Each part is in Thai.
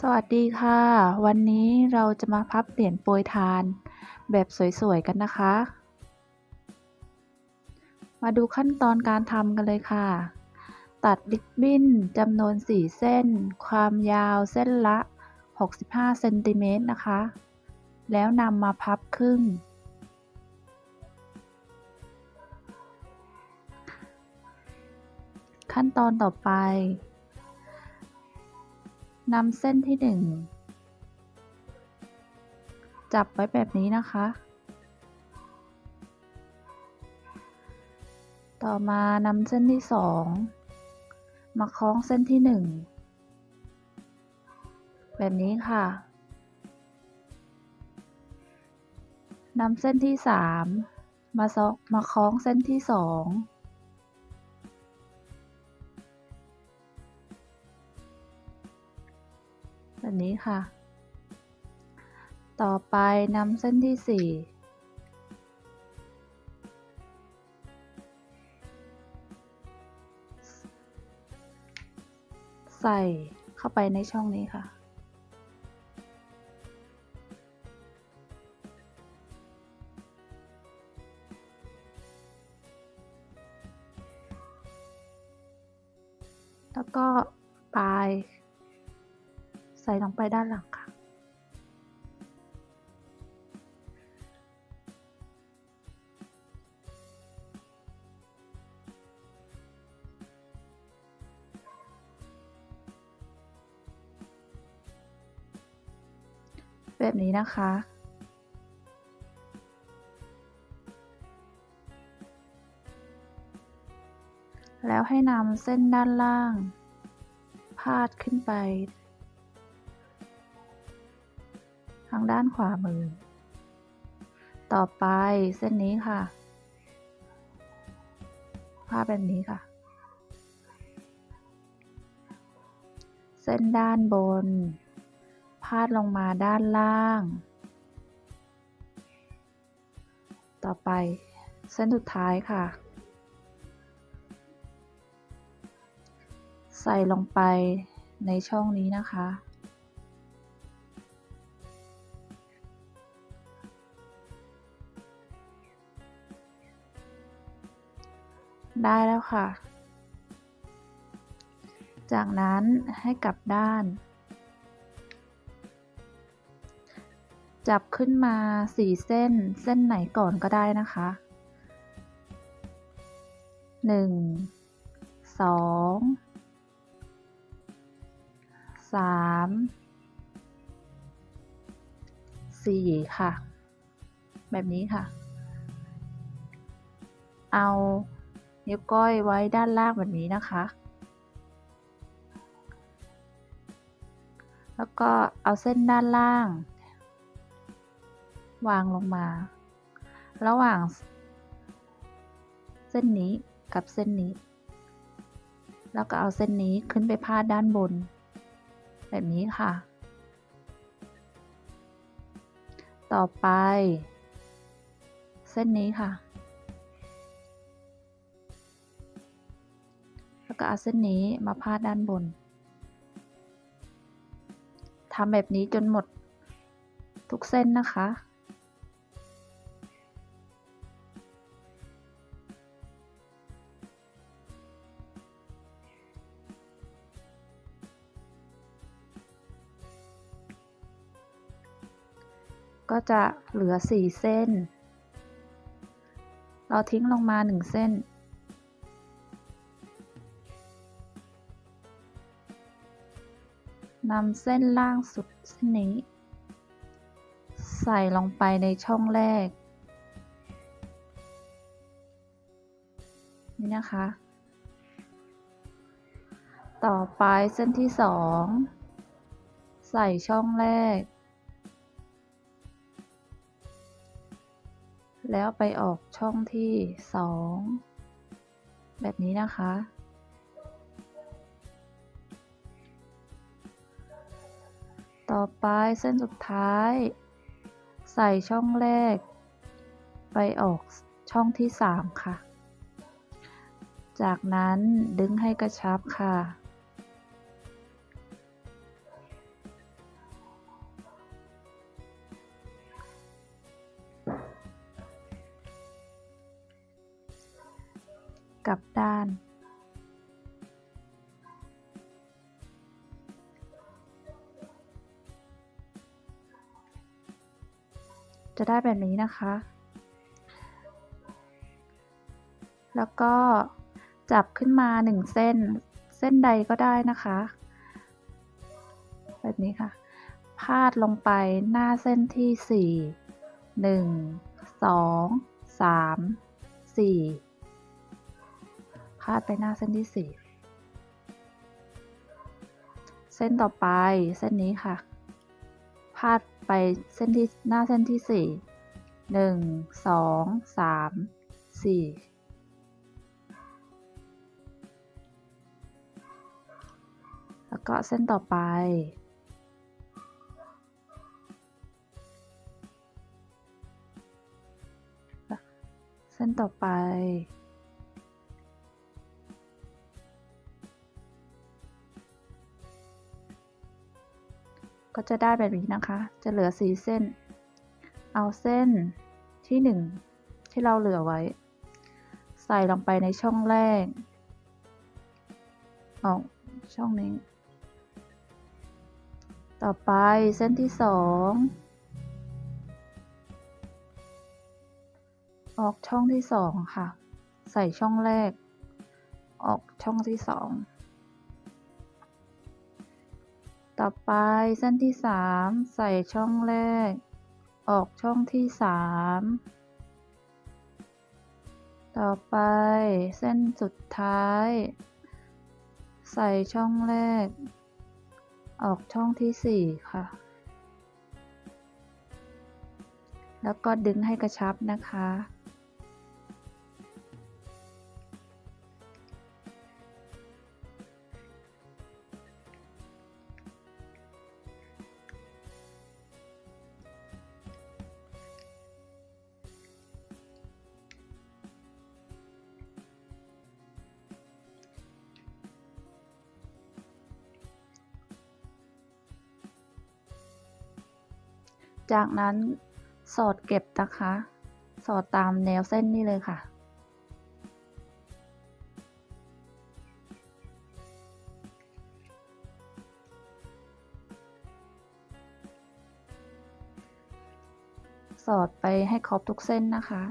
สวัสดีค่ะ วันนี้เราจะมาพับเหรียญโปรยทาน แบบสวยๆกันนะคะ มาดูขั้นตอนการทำกันเลยค่ะ ตัดริบบิ้นจำนวน 4 เส้น ความยาวเส้นละ 65เซนติเมตรนะคะ แล้วนำมาพับครึ่ง ขั้นตอนต่อไป นำเส้นที่หนึ่งจับไว้แบบนี้นะคะ ต่อมานำเส้นที่สองมาคล้องเส้นที่หนึ่งแบบนี้ค่ะนำเส้นที่สามมาซอกมาคล้องเส้นที่สอง แบบนี้ค่ะ ต่อไปนำเส้นที่สี่ใส่เข้าไปในช่องนี้ค่ะ แล้วก็ปลาย ใส่ลงไปด้านหลังค่ะ แบบนี้นะคะแล้วให้นำเส้นด้านล่าง พาดขึ้นไปางด้านขวามือ ต่อไปเส้นนี้ค่ะพาดแบบนี้ค่ะ เส้นด้านบน พาดลงมาด้านล่าง ต่อไปเส้นสุดท้ายค่ะ ใส่ลงไปในช่องนี้นะคะ ได้แล้วค่ะ จากนั้นให้กลับด้าน จับขึ้นมาสี่เส้น เส้นไหนก่อนก็ได้นะคะหนึ่งสองสามสี่ค่ะ แบบนี้ค่ะ เอา นิ้วก้อยไว้ด้านล่างแบบนี้นะคะ แล้วก็เอาเส้นด้านล่าง วางลงมา ระหว่าง เส้นนี้กับเส้นนี้ แล้วก็เอาเส้นนี้ขึ้นไปพาดด้านบน แบบนี้ค่ะ ต่อไป เส้นนี้ค่ะ แล้วก็เอาเส้นนี้มาพาดด้านบนทำแบบนี้จนหมดทุกเส้นนะคะ ก็จะเหลือ 4 เส้น เราทิ้งลงมา 1 เส้น นำเส้นล่างสุดเส้นนี้ ใส่ลงไปในช่องแรก นี่นะคะ ต่อไปเส้นที่สองใส่ช่องแรก แล้วไปออกช่องที่สองแบบนี้นะคะ ต่อไปเส้นสุดท้าย ใส่ช่องแรก ไปออกช่องที่ 3 ค่ะ จากนั้นดึงให้กระชับค่ะ กลับด้าน จะได้แบบนี้นะคะ แล้วก็จับขึ้นมาหนึ่งเส้น เส้นใดก็ได้นะคะ แบบนี้ค่ะ พาดลงไปหน้าเส้นที่สี่หนึ่งสองสามสี่พาดไปหน้าเส้นที่สี่เส้นต่อไปเส้นนี้ค่ะ พาด ไปเส้นที่หน้าเส้นที่สี่หนึ่งสองสามสี่แล้วก็เส้นต่อไป เส้นต่อไป ก็จะได้แบบนี้นะคะ จะเหลือสีเส้น เอาเส้นที่หนึ่งที่เราเหลือไว้ ใส่ลงไปในช่องแรกออกช่องนี้ ต่อไปเส้นที่สองออกช่องที่สองค่ะ ใส่ช่องแรก ออกช่องที่สอง ต่อไปเส้นที่สามใส่ช่องแรก ออกช่องที่สามต่อไปเส้นสุดท้าย ใส่ช่องแรก ออกช่องที่สี่ค่ะ แล้วก็ดึงให้กระชับนะคะ จากนั้นสอดเก็บนะคะ สอดตามแนวเส้นนี่เลยค่ะ สอดไปให้ครบทุกเส้นนะคะ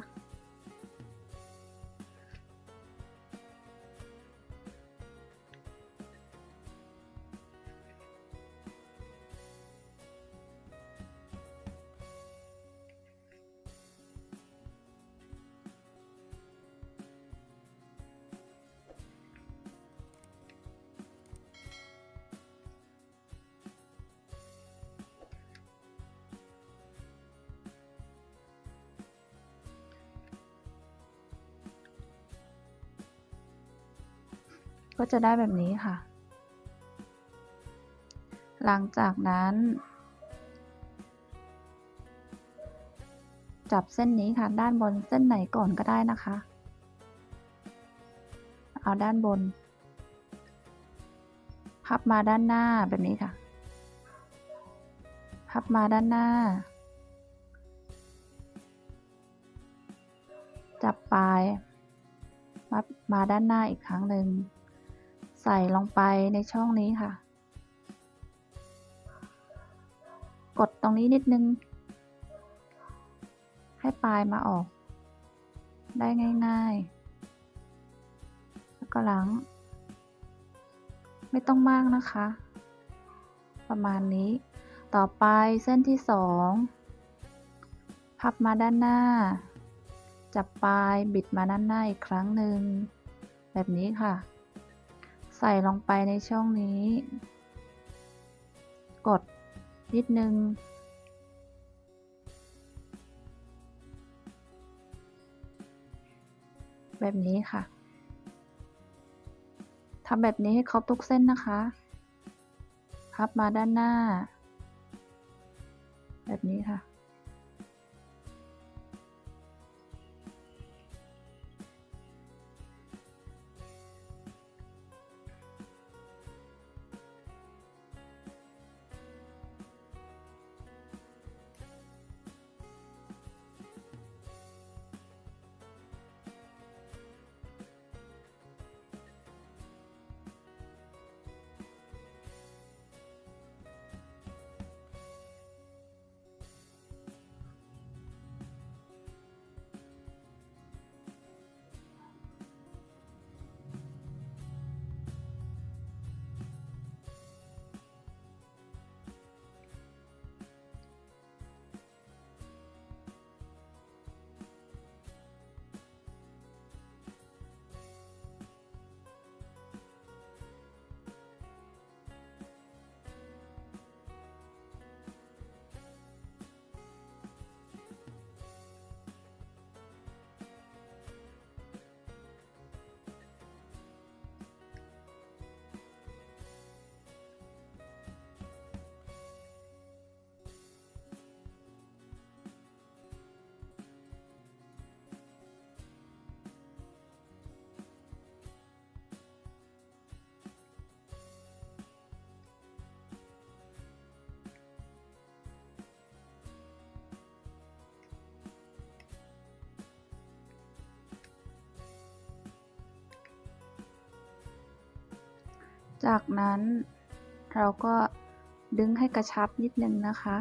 ก็จะได้แบบนี้ค่ะ หลังจากนั้น จับเส้นนี้ค่ะ ด้านบนเส้นไหนก่อนก็ได้นะคะ เอาด้านบน พับมาด้านหน้าแบบนี้ค่ะ พับมาด้านหน้าจับปลายพับมาด้านหน้าอีกครั้งหนึ่ง ใส่ลงไปในช่องนี้ค่ะ กดตรงนี้นิดนึง ให้ปลายมาออก ได้ง่าย ๆ แล้วก็ล้างไม่ต้องมากนะคะ ประมาณนี้ ต่อไปเส้นที่สองพับมาด้านหน้า จับปลายบิดมาด้านหน้าอีกครั้งหนึ่งแบบนี้ค่ะ ใส่ลงไปในช่องนี้ กดนิดนึง แบบนี้ค่ะทำแบบนี้ให้ครบทุกเส้นนะคะ พับมาด้านหน้า แบบนี้ค่ะ จากนั้นเราก็ดึงให้กระชับนิดนึงนะคะ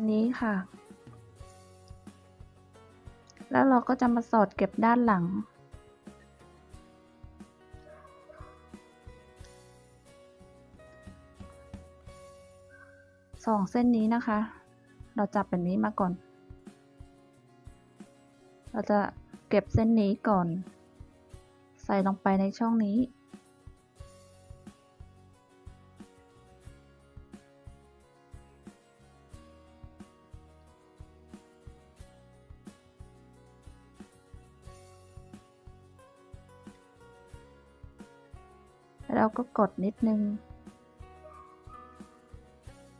อันนี้ค่ะ แล้วเราก็จะมาสอดเก็บด้านหลัง สองเส้นนี้นะคะ เราจับแบบนี้มาก่อน เราจะเก็บเส้นนี้ก่อน ใส่ลงไปในช่องนี้ ก็กดนิดนึง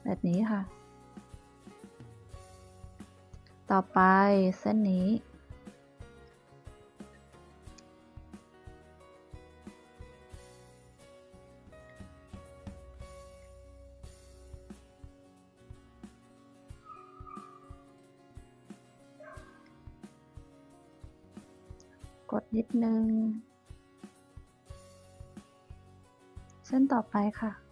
แบบนี้ค่ะ ต่อไปเส้นนี้ กดนิดนึง ต่อไปค่ะ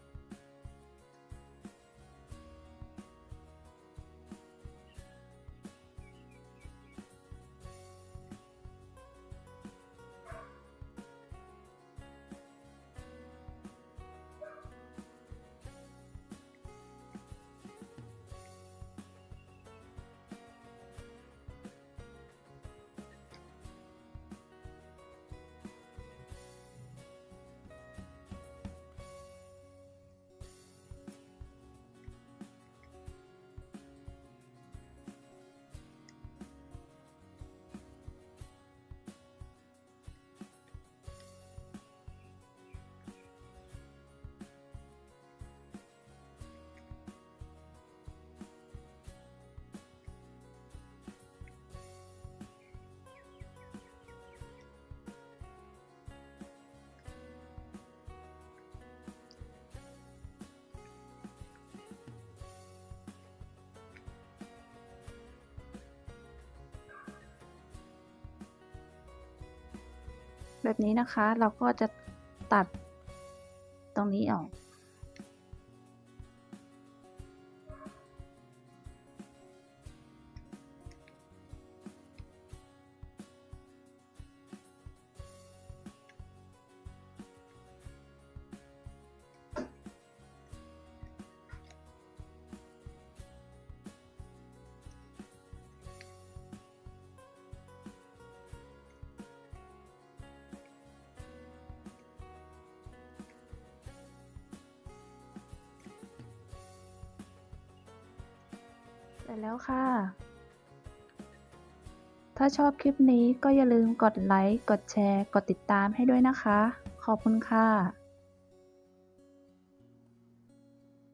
แบบนี้นะคะ เราก็จะตัดตรงนี้ออก เสร็จแล้วค่ะ ถ้าชอบคลิปนี้ก็อย่าลืมกดไลค์ กดแชร์ กดติดตามให้ด้วยนะคะ ขอบคุณค่ะ